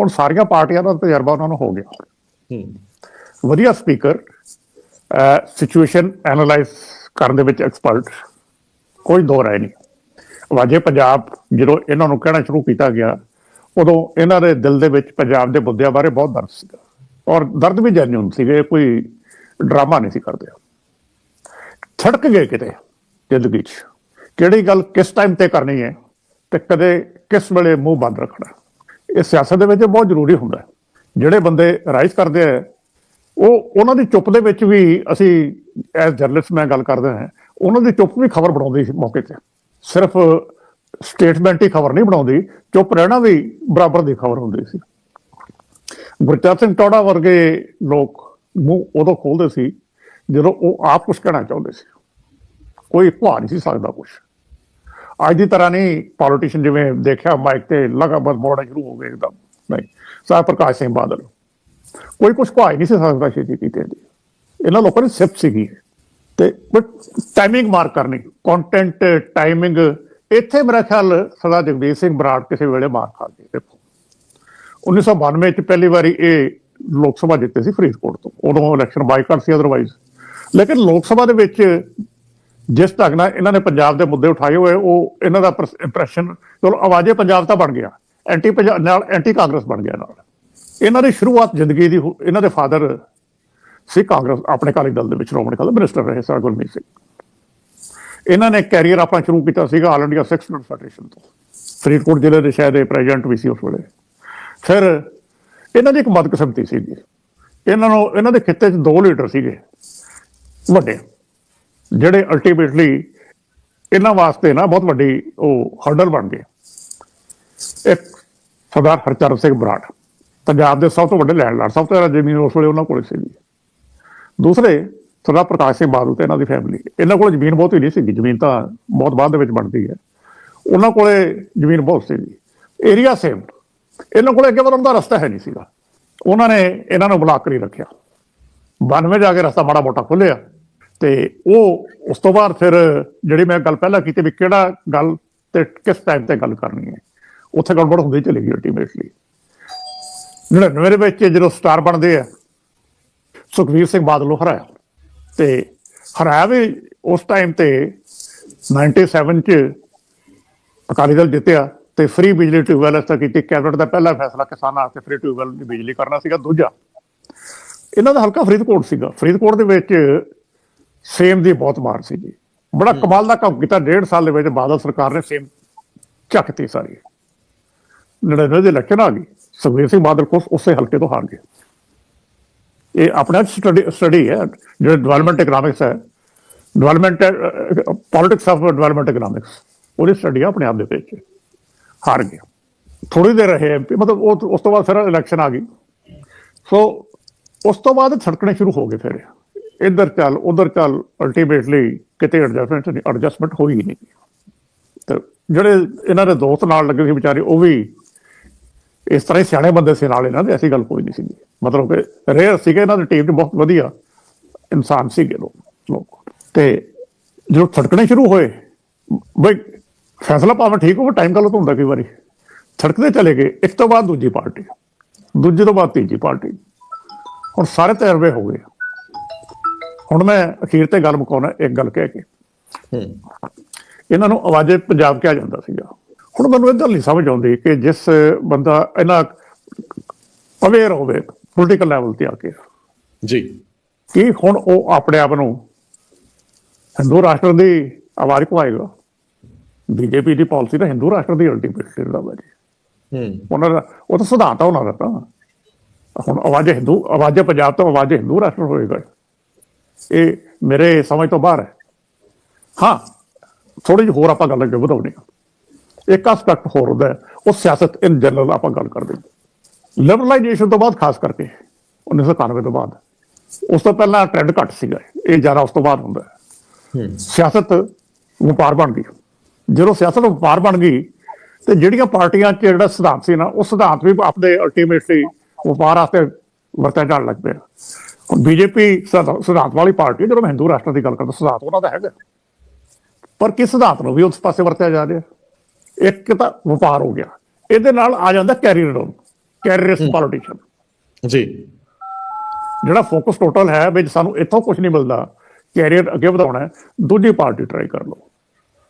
ਹੁਣ ਸਾਰੀਆਂ ਪਾਰਟੀਆਂ ਦਾ ਤਜਰਬਾ ਉਹਨਾਂ ਨੂੰ ਹੋ ਗਿਆ। ਹੂੰ। ਵਧੀਆ ਸਪੀਕਰ ਸਿਚੁਏਸ਼ਨ ਐਨਾਲਾਈਜ਼ ਕਰਨ ਦੇ ਵਿੱਚ ਐਕਸਪਰਟ ਕੋਈ ਦੋ ਰਾਏ ਨਹੀਂ। ਵਾਜੇ ਪੰਜਾਬ ਜਦੋਂ ਇਹਨਾਂ ਨੂੰ ਕਹਿਣਾ ਸ਼ੁਰੂ ਕੀਤਾ ਗਿਆ ਉਦੋਂ ਇਹਨਾਂ ਦੇ ਦਿਲ ਦੇ ਵਿੱਚ ਪੰਜਾਬ ਦੇ ਮੁੱਦਿਆਂ ਬਾਰੇ ਬਹੁਤ ਦਰਦ ਸੀਗਾ। ਔਰ ਦਰਦ ਵੀ ਜੈਨੂਨ ਸੀਗੇ ਕੋਈ ਡਰਾਮਾ ਨਹੀਂ ਸੀ ਕਰਦੇ। ਛੜਕ ਗਏ ਕਿਤੇ ਜ਼ਿੰਦਗੀ 'ਚ। ਕਿਹੜੀ ਗੱਲ ਕਿਸ ਟਾਈਮ ਤੇ ਕਰਨੀ ਹੈ ਤੇ ਕਦੇ ਕਿਸ ਵੇਲੇ ਮੂੰਹ ਬੰਦ ਰੱਖਣਾ। ਇਹ ਸਿਆਸਤ ਦੇ ਵਿੱਚ ਬਹੁਤ ਜ਼ਰੂਰੀ ਹੁੰਦਾ ਜਿਹੜੇ ਬੰਦੇ ਰਾਈਜ਼ ਕਰਦੇ ਆ, ਉਹ ਉਹਨਾਂ ਦੀ ਚੁੱਪ ਦੇ ਵਿੱਚ ਵੀ ਅਸੀਂ ਐਸ ਜਰਨਲਿਸਟ ਮੈਂ ਗੱਲ ਕਰਦਾ ਹਾਂ, ਉਹਨਾਂ ਦੀ ਚੁੱਪ ਵੀ ਖਬਰ ਬਣਾਉਂਦੀ ਸੀ ਮੌਕੇ ਤੇ। ਸਿਰਫ ਸਟੇਟਮੈਂਟ ਹੀ ਖਬਰ ਨਹੀਂ ਬਣਾਉਂਦੀ, ਚੁੱਪ ਰਹਿਣਾ ਵੀ ਬਰਾਬਰ ਦੀ ਖਬਰ ਹੁੰਦੀ ਸੀ। ਗੁਰਚਰਨ ਸਿੰਘ ਟੋੜਾ ਵਰਗੇ ਲੋਕ ਮੂੰਹ ਉਦੋਂ ਖੋਲਦੇ ਸੀ ਜਦੋਂ ਉਹ ਆਪ ਕੁਝ ਕਹਿਣਾ ਚਾਹੁੰਦੇ ਸੀ। ਕੋਈ ਭਾ ਨਹੀਂ ਸੀ ਸਕਦਾ ਕੁਝ ਅੱਜ ਦੀ ਤਰ੍ਹਾਂ ਨਹੀਂ ਪੋਲੀਟੀਸ਼ੀਅਨ ਜਿਵੇਂ ਦੇਖਿਆ ਮਾਈਕ ਤੇ ਲਗਾਤਾਰ ਬੋਲਣਾ ਸ਼ੁਰੂ ਹੋ ਗਏ ਇੱਕਦਮ। ਨਹੀਂ ਸਾਹ ਪ੍ਰਕਾਸ਼ ਸਿੰਘ ਬਾਦਲ। ਕੋਈ ਕੁਝ ਭਾਈ ਨਹੀਂ ਸੀ ਸਕਦਾ ਛੇਤੀ ਕੀਤੇ ਦੀ ਇਹਨਾਂ ਲੋਕਾਂ ਦੀ ਸਿਫਤ ਸੀਗੀ। ਤੇ ਟਾਈਮਿੰਗ ਮਾਰ ਕਰਨੀ ਕੰਟੈਂਟ ਟਾਈਮਿੰਗ ਇੱਥੇ ਮੇਰਾ ਖਿਆਲ ਸਰਦਾਰ ਜਗਦੀਪ ਸਿੰਘ ਬਰਾੜ ਕਿਸੇ ਵੇਲੇ ਮਾਰ ਖਾ ਗਏ। ਦੇਖੋ 1992 ਚ ਪਹਿਲੀ ਵਾਰੀ ਇਹ ਲੋਕ ਸਭਾ ਜਿੱਤੇ ਸੀ ਫਰੀਦਕੋਟ ਤੋਂ। ਉਦੋਂ ਇਲੈਕਸ਼ਨ ਬਾਈਕਾਟ ਸੀ ਅਦਰਵਾਈਜ਼ ਲੇਕਿਨ ਲੋਕ ਸਭਾ ਦੇ ਵਿੱਚ ਜਿਸ ਢੰਗ ਨਾਲ ਇਹਨਾਂ ਨੇ ਪੰਜਾਬ ਦੇ ਮੁੱਦੇ ਉਠਾਏ ਹੋਏ, ਉਹ ਇਹਨਾਂ ਦਾ ਇੰਪ੍ਰੈਸ਼ਨ ਚਲੋ ਆਵਾਜ਼ੇ ਪੰਜਾਬ ਤਾਂ ਬਣ ਗਿਆ, ਐਂਟੀ ਪੰਜਾਬ ਨਾਲ ਐਂਟੀ ਕਾਂਗਰਸ ਬਣ ਗਿਆ ਨਾਲ। ਇਹਨਾਂ ਦੀ ਸ਼ੁਰੂਆਤ ਜ਼ਿੰਦਗੀ ਦੀ ਹੋ- ਇਹਨਾਂ ਦੇ ਫਾਦਰ ਸੀ ਕਾਂਗਰਸ, ਆਪਣੇ ਕਾਲੀ ਦਲ ਦੇ ਵਿੱਚ ਸ਼੍ਰੋਮਣੀ ਅਕਾਲੀ ਮਿਨਿਸਟਰ ਰਹੇ ਸਰ ਗੁਰਮੀਤ ਸਿੰਘ। ਇਹਨਾਂ ਨੇ ਕੈਰੀਅਰ ਆਪਣਾ ਸ਼ੁਰੂ ਕੀਤਾ ਸੀਗਾ ਆਲ ਇੰਡੀਆ ਸਿਕਸ ਫੈਡਰੇਸ਼ਨ ਤੋਂ। ਫਰੀਦਕੋਟ ਜ਼ਿਲ੍ਹੇ ਦੇ ਸ਼ਾਇਦ ਇਹ ਪ੍ਰੈਜ਼ੀਡੈਂਟ ਵੀ ਸੀ ਉਸ ਵੇਲੇ। ਫਿਰ ਇਹਨਾਂ ਦੀ ਇੱਕ ਮਦਕਸਮਤੀ ਸੀਗੀ। ਇਹਨਾਂ ਨੂੰ, ਇਹਨਾਂ ਦੇ ਖਿੱਤੇ 'ਚ ਦੋ ਲੀਡਰ ਸੀਗੇ, ਵੱਡੇ। ਜਿਹੜੇ ਅਲਟੀਮੇਟਲੀ ਇਹਨਾਂ ਵਾਸਤੇ ਨਾ ਬਹੁਤ ਵੱਡੀ ਉਹ ਹਰਡਲ ਬਣ ਗਏ ਇੱਕ ਸਰਦਾਰ ਹਰਚਰਨ ਸਿੰਘ ਬਰਾੜ, ਪੰਜਾਬ ਦੇ ਸਭ ਤੋਂ ਵੱਡੇ ਲੈਂਡਲਾਰਡ ਸਭ ਤੋਂ ਜ਼ਿਆਦਾ ਜ਼ਮੀਨ ਉਸ ਵੇਲੇ ਉਹਨਾਂ ਕੋਲ ਸੀਗੀ। ਦੂਸਰੇ ਸਰਦਾਰ ਪ੍ਰਕਾਸ਼ ਸਿੰਘ ਬਾਦਲ ਤੇ ਇਹਨਾਂ ਦੀ ਫੈਮਿਲੀ ਇਹਨਾਂ ਕੋਲ ਜ਼ਮੀਨ ਬਹੁਤ ਹੀ ਨਹੀਂ ਸੀਗੀ, ਜ਼ਮੀਨ ਤਾਂ ਬਹੁਤ ਬਾਅਦ ਦੇ ਵਿੱਚ ਬਣਦੀ ਹੈ। ਉਹਨਾਂ ਕੋਲੇ ਜ਼ਮੀਨ ਬਹੁਤ ਸੀਗੀ। ਏਰੀਆ ਸੇਮ ਇਹਨਾਂ ਕੋਲੇ ਅੱਗੇ ਵਧਣ ਦਾ ਰਸਤਾ ਹੈ ਨਹੀਂ ਸੀਗਾ। ਉਹਨਾਂ ਨੇ ਇਹਨਾਂ ਨੂੰ ਬਲਾਕ ਕਰੀ ਰੱਖਿਆ। 92 ਜਾ ਕੇ ਰਸਤਾ ਮਾੜਾ ਮੋਟਾ ਖੁੱਲਿਆ ਤੇ ਉਹ ਉਸ ਤੋਂ ਬਾਅਦ ਫਿਰ ਜਿਹੜੀ ਮੈਂ ਗੱਲ ਪਹਿਲਾਂ ਕੀਤੀ ਵੀ ਕਿਹੜਾ ਗੱਲ ਤੇ ਕਿਸ ਟਾਈਮ ਤੇ ਗੱਲ ਕਰਨੀ ਹੈ, ਉੱਥੇ ਗੜਬੜ ਹੁੰਦੀ ਚਲੀ ਗਈ ਅਲਟੀਮੇਟਲੀ 99 ਦੇ ਵਿੱਚ ਜਦੋਂ ਸਟਾਰ ਬਣਦੇ ਆ, ਸੁਖਵੀਰ ਸਿੰਘ ਬਾਦਲ ਨੂੰ ਹਰਾਇਆ। ਤੇ ਹਰਾਇਆ ਵੀ ਉਸ ਟਾਈਮ ਤੇ 97 ਚ ਅਕਾਲੀ ਦਲ ਜਿੱਤਿਆ ਤੇ ਫ੍ਰੀ ਬਿਜਲੀ ਟਿਊਬਵੈਲ ਅਸਤਾ ਕੀਤੀ, ਕੈਬਨਿਟ ਦਾ ਪਹਿਲਾ ਫੈਸਲਾ ਕਿਸਾਨਾਂ ਵਾਸਤੇ ਫ੍ਰੀ ਟਿਊਬਵੈਲ ਦੀ ਬਿਜਲੀ ਕਰਨਾ ਸੀਗਾ, ਦੂਜਾ। ਇਹਨਾਂ ਦਾ ਹਲਕਾ ਫਰੀਦਕੋਟ ਸੀਗਾ। ਫਰੀਦਕੋਟ ਦੇ ਵਿੱਚ ਸੇਮ ਦੀ ਬਹੁਤ ਮਾਰ ਸੀ ਜੀ। ਬੜਾ ਕਮਾਲ ਦਾ ਕੰਮ ਕੀਤਾ। ਡੇਢ ਸਾਲ ਦੇ ਵਿੱਚ ਬਾਦਲ ਸਰਕਾਰ ਨੇ ਸੇਮ ਚੱਕਤੀ ਸਾਰੀ। 99 ਦੇ ਇਲੈਕਸ਼ਨ ਆ ਗਈ। ਸੁਖਬੀਰ ਸਿੰਘ ਬਾਦਲ ਕੋਲ ਉਸੇ ਹਲਕੇ ਤੋਂ ਹਾਰ ਗਏ ਇਹ ਆਪਣਾ ਸਟੱਡੀ ਸਟੱਡੀ ਹੈ। ਜਿਹੜਾ ਡਿਵੈਲਪਮੈਂਟ ਇਕਨੋਮਿਕਸ ਹੈ। Development politics of development economics ਉਹਦੀ ਸਟੱਡੀ ਆਪਣੇ ਆਪ ਦੇ ਵਿੱਚ। ਹਾਰ ਗਏ ਥੋੜੀ ਦੇਰ ਰਹੇ। ਮਤਲਬ ਉਹ ਉਸ ਤੋਂ ਬਾਅਦ ਫਿਰ ਇਲੈਕਸ਼ਨ ਆ ਗਈ। ਸੋ ਉਸ ਤੋਂ ਬਾਅਦ ਛੜਕਣੇ ਸ਼ੁਰੂ ਹੋ ਗਏ ਫਿਰ। ਇੱਧਰ ਚੱਲ, ਉਧਰ ਚੱਲ ਅਲਟੀਮੇਟਲੀ ਕਿਤੇ ਐਡਜਸਟਮੈਂਟ ਨਹੀਂ ਐਡਜਸਟਮੈਂਟ ਹੋਈ ਨਹੀਂ। ਤੇ ਜਿਹੜੇ ਇਹਨਾਂ ਦੇ ਦੋਸਤ ਨਾਲ ਲੱਗੇ ਸੀ ਵਿਚਾਰੇ, ਉਹ ਵੀ ਇਸ ਤਰ੍ਹਾਂ ਹੀ ਸਿਆਣੇ ਬੰਦੇ ਸੀ ਨਾਲ ਇਹਨਾਂ ਦੇ, ਐਸੀ ਗੱਲ ਕੋਈ ਨਹੀਂ ਸੀ ਮਤਲਬ ਕਿ ਰੇਅਰ ਸੀਗੇ, ਇਹਨਾਂ ਦੀ ਟੀਮ ਤੇ ਬਹੁਤ ਵਧੀਆ ਇਨਸਾਨ ਸੀਗੇ ਲੋਕ ਲੋਕ। ਤੇ ਜਦੋਂ ਥੜਕਣੇ ਸ਼ੁਰੂ ਹੋਏ, ਬਈ ਫੈਸਲਾ ਭਾਵੇਂ ਠੀਕ ਹੋਵੇ ਟਾਈਮ ਗਲਤ ਹੁੰਦਾ ਕਈ ਵਾਰੀ। ਥੜਕਦੇ ਚਲੇ ਗਏ, ਇੱਕ ਤੋਂ ਬਾਅਦ ਦੂਜੀ ਪਾਰਟੀ, ਦੂਜੀ ਤੋਂ ਬਾਅਦ ਤੀਜੀ ਪਾਰਟੀ। ਹੁਣ ਸਾਰੇ ਤਜਰਬੇ ਹੋ ਗਏ। ਹੁਣ ਮੈਂ ਅਖੀਰ ਤੇ ਗੱਲ ਮੁਕਾਉਣਾ ਇੱਕ ਗੱਲ ਕਹਿ ਕੇ। ਇਹਨਾਂ ਨੂੰ ਆਵਾਜ਼ੇ ਪੰਜਾਬ ਕਿਹਾ ਜਾਂਦਾ ਸੀਗਾ। ਹੁਣ ਮੈਨੂੰ ਇਹ ਗੱਲ ਨਹੀਂ ਸਮਝ ਆਉਂਦੀ ਕਿ ਜਿਸ ਬੰਦਾ ਇਹਨਾਂ ਅਵੇਅਰ ਹੋਵੇ ਪੋਲੀਟੀਕਲ ਲੈਵਲ ਤੇ ਆ ਕੇ। ਜੀ। ਕੀ ਹੁਣ ਉਹ ਆਪਣੇ ਆਪ ਨੂੰ ਹਿੰਦੂ ਰਾਸ਼ਟਰ ਦੀ ਆਵਾਜ਼ ਕਵਾਏਗਾ ਬੀਜੇਪੀ ਦੀ ਪਾਲਿਸੀ ਤਾਂ ਹਿੰਦੂ ਰਾਸ਼ਟਰ ਦੀ ਅਲਟੀਮੇਟ ਦਾ ਜੀ ਹੂੰ। ਉਹਨਾਂ ਦਾ ਉਹ ਤਾਂ ਸਿਧਾਂਤ ਉਹਨਾਂ ਦਾ ਤਾਂ। ਹੁਣ ਆਵਾਜ਼ ਹਿੰਦੂ ਆਵਾਜ਼ ਪੰਜਾਬ ਤੋਂ ਆਵਾਜ਼ ਹਿੰਦੂ ਰਾਸ਼ਟਰ ਹੋਏਗਾ। ਇਹ ਮੇਰੇ ਸਮਝ ਤੋਂ ਬਾਹਰ ਹੈ। ਹਾਂ ਥੋੜੀ ਜਿਹੀ ਹੋਰ ਆਪਾਂ ਗੱਲ ਅੱਗੇ ਵਧਾਉਣੀ ਆ ਇੱਕ ਐਸਪੈਕਟ ਹੋਰ ਹੁੰਦਾ ਉਹ ਸਿਆਸਤ ਇਨ ਜਨਰਲ ਆਪਾਂ ਗੱਲ ਕਰਦੇ ਹਾਂ। ਲਿਬਰਲਾਈਜੇਸ਼ਨ ਤੋਂ ਬਾਅਦ ਖਾਸ ਕਰਕੇ 1991 ਤੋਂ ਬਾਅਦ ਉਸ ਤੋਂ ਪਹਿਲਾਂ ਟ੍ਰੈਂਡ ਘੱਟ ਸੀਗਾ ਇਹ ਜ਼ਿਆਦਾ ਉਸ ਤੋਂ ਬਾਅਦ ਹੁੰਦਾ ਸਿਆਸਤ ਵਪਾਰ ਬਣ ਗਈ। ਜਦੋਂ ਸਿਆਸਤ ਵਪਾਰ ਬਣ ਗਈ ਤੇ ਜਿਹੜੀਆਂ ਪਾਰਟੀਆਂ 'ਚ ਜਿਹੜਾ ਸਿਧਾਂਤ ਸੀ ਨਾ ਉਹ ਸਿਧਾਂਤ ਵੀ ਆਪਣੇ ਅਲਟੀਮੇਟਲੀ ਵਪਾਰ ਵਾਸਤੇ ਵਰਤਿਆ ਜਾਣ ਲੱਗ ਪਿਆ। ਹੁਣ ਬੀਜੇਪੀ ਸਿਧਾਂਤ ਵਾਲੀ ਪਾਰਟੀ ਜਦੋਂ ਮੈਂ ਹਿੰਦੂ ਰਾਸ਼ਟਰ ਦੀ ਗੱਲ ਕਰਦਾ ਸਿਧਾਂਤ ਉਹਨਾਂ ਦਾ ਹੈਗਾ। ਪਰ ਕਿਸ ਸਿਧਾਂਤ ਨੂੰ ਵੀ ਉਸ ਪਾਸੇ ਵਰਤਿਆ ਜਾ ਰਿਹਾ? ਇੱਕ ਤਾਂ ਵਪਾਰ ਹੋ ਗਿਆ। ਇਹਦੇ ਨਾਲ ਆ ਜਾਂਦਾ ਕੈਰੀਅਰ ਲੋਨ ਕੈਰੀਅਰਿਸਟ ਪੋਲੀਟੀਸ਼ੀਅਨ ਜੀ। ਜਿਹੜਾ ਫੋਕਸ ਟੋਟਲ ਹੈ ਵਿੱਚ ਸਾਨੂੰ ਇੱਥੋਂ ਕੁਝ ਨਹੀਂ ਮਿਲਦਾ ਕੈਰੀਅਰ ਅੱਗੇ ਵਧਾਉਣਾ ਹੈ ਦੂਜੀ ਪਾਰਟੀ ਟਰਾਈ ਕਰ ਲਓ।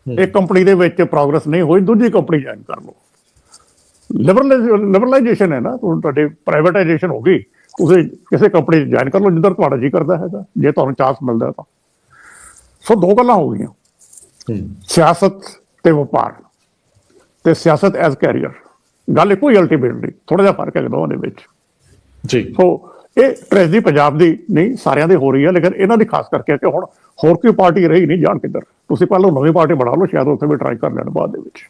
ਇੱਕ ਕੰਪਨੀ ਦੇ ਵਿੱਚ ਪ੍ਰੋਗਰੈਸ ਨਹੀਂ ਹੋਈ ਦੂਜੀ ਕੰਪਨੀ ਜੁਆਇਨ ਕਰ ਲਓ। ਲਿਬਰਲਾਈਜੇਸ਼ਨ ਹੈ ਨਾ ਤੁਹਾਡੀ ਪ੍ਰਾਈਵੇਟਾਈਜੇਸ਼ਨ ਹੋ ਗਈ। ਤੁਸੀਂ ਕਿਸੇ ਕੰਪਨੀ 'ਚ ਜੁਆਇਨ ਕਰ ਲਓ ਜਿੱਧਰ ਤੁਹਾਡਾ ਜੀ ਕਰਦਾ ਹੈਗਾ। ਜੇ ਤੁਹਾਨੂੰ ਚਾਂਸ ਮਿਲਦਾ ਤਾਂ। ਸੋ ਦੋ ਗੱਲਾਂ ਹੋ ਗਈਆਂ। ਸਿਆਸਤ ਤੇ ਵਪਾਰ। ਤੇ ਸਿਆਸਤ ਐਜ਼ ਕੈਰੀਅਰ ਗੱਲ ਇੱਕੋ ਹੀ ਅਲਟੀਮੇਟਲੀ ਥੋੜਾ ਜਿਹਾ ਫ਼ਰਕ ਹੈ ਦੋਵਾਂ ਦੇ ਵਿੱਚ। ਜੀ। ਸੋ ਇਹ ਟ੍ਰੈਜਡੀ ਪੰਜਾਬ ਦੀ ਨਹੀਂ ਸਾਰਿਆਂ ਦੇ ਹੋ ਰਹੀ ਹੈ। ਲੇਕਿਨ ਇਹਨਾਂ ਦੀ ਖਾਸ ਕਰਕੇ ਕਿ ਹੁਣ ਹੋਰ ਕੋਈ ਪਾਰਟੀ ਰਹੀ ਨਹੀਂ ਜਾਣ ਕਿੱਧਰ। ਤੁਸੀਂ ਪਹਿਲਾਂ ਨਵੀਂ ਪਾਰਟੀ ਬਣਾ ਲਓ ਸ਼ਾਇਦ ਉੱਥੇ ਵੀ ਟਰਾਈ ਕਰ ਲੈਣ ਬਾਅਦ ਦੇ ਵਿੱਚ।